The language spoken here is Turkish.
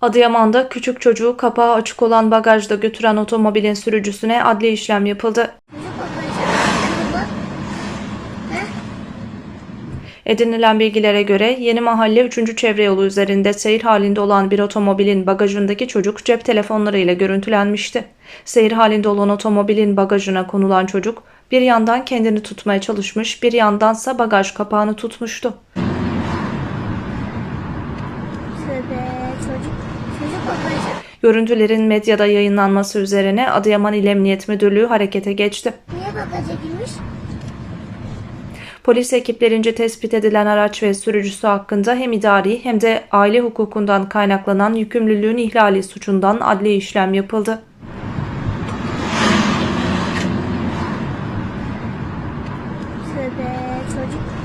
Adıyaman'da küçük çocuğu kapağı açık olan bagajda götüren otomobilin sürücüsüne adli işlem yapıldı. Edinilen bilgilere göre Yeni Mahalle 3. Çevre Yolu üzerinde seyir halinde olan bir otomobilin bagajındaki çocuk cep telefonlarıyla görüntülenmişti. Seyir halinde olan otomobilin bagajına konulan çocuk bir yandan kendini tutmaya çalışmış, bir yandansa bagaj kapağını tutmuştu. Tövbe çocuk. Görüntülerin medyada yayınlanması üzerine Adıyaman İl Emniyet Müdürlüğü harekete geçti. Polis ekiplerince tespit edilen araç ve sürücüsü hakkında hem idari hem de aile hukukundan kaynaklanan yükümlülüğün ihlali suçundan adli işlem yapıldı. Tövbe çocuk.